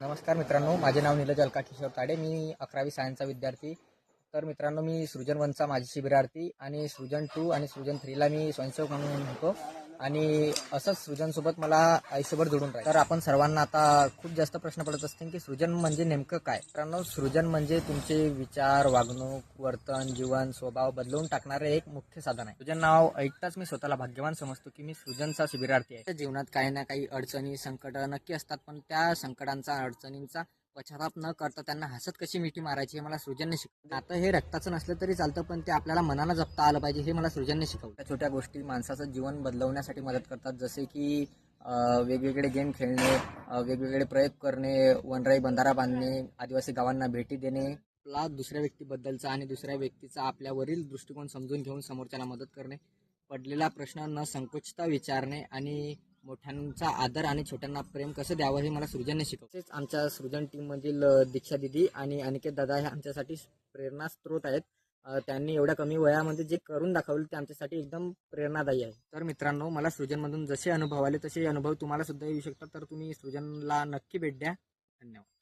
नमस्कार मित्रांनो माझे नाव नीलज अलका किशोर ताडे मी अकरावी सायन्सचा विद्यार्थी. तर मित्रांनो मी सृजन वनचा माझी शिबिरार्थी आणि सृजन टू आणि सृजन थ्रीला मी स्वयंसेवक म्हणून होतो आणि असंच सृजनसोबत मला आयुष्यभर जोडून राहील तर आपण सर्वांना आता खूप जास्त प्रश्न पडत असतील की सृजन म्हणजे नेमकं काय? कारण सृजन म्हणजे तुमचे विचार वागणूक वर्तन जीवन स्वभाव बदलवून टाकणारे एक मुख्य साधन आहे. सृजन नाव ऐकताच मी स्वतःला भाग्यवान समजतो की मी सृजनचा शिबिरार्थी आहे. त्या जीवनात काही ना काही अडचणी संकट नक्की असतात पण त्या संकटांचा अडचणींचा पश्चाताप न करता त्यांना हसत कशी मिठी मारायची हे मला सृजनने शिकवलं. आता हे रक्ताचं नसलं तरी चालतं पण ते आपल्याला मनानं जपता आलं पाहिजे हे मला सृजनने शिकवलं. त्या छोट्या गोष्टी माणसाचं जीवन बदलवण्यासाठी मदत करतात. जसे की वेगवेगळे गेम खेळणे वेगवेगळे प्रयोग करणे वनराई बंधारा बांधणे आदिवासी गावांना भेटी देणे. आपला दुसऱ्या व्यक्तीबद्दलचा आणि दुसऱ्या व्यक्तीचा आपल्यावरील दृष्टिकोन समजून घेऊन समोरच्याला मदत करणे पडलेला प्रश्न न संकोचता विचारणे आणि मोठ्यांचा आदर आणि छोट्यांना प्रेम कसं द्यावं हे मला सृजनने शिकवतेच तसेच आमच्या सृजन टीम मधील दीक्षा दिदी आणि अनिकेत दादा हे आमच्यासाठी प्रेरणा स्रोत आहेत. त्यांनी एवढ्या कमी वयामध्ये जे करून दाखवले ते आमच्यासाठी एकदम प्रेरणादायी आहे. तर मित्रांनो मला सृजनमधून जसे अनुभव आले तसे अनुभव तुम्हाला सुद्धा येऊ शकतात. तर तुम्ही सृजनला नक्की भेट द्या. धन्यवाद.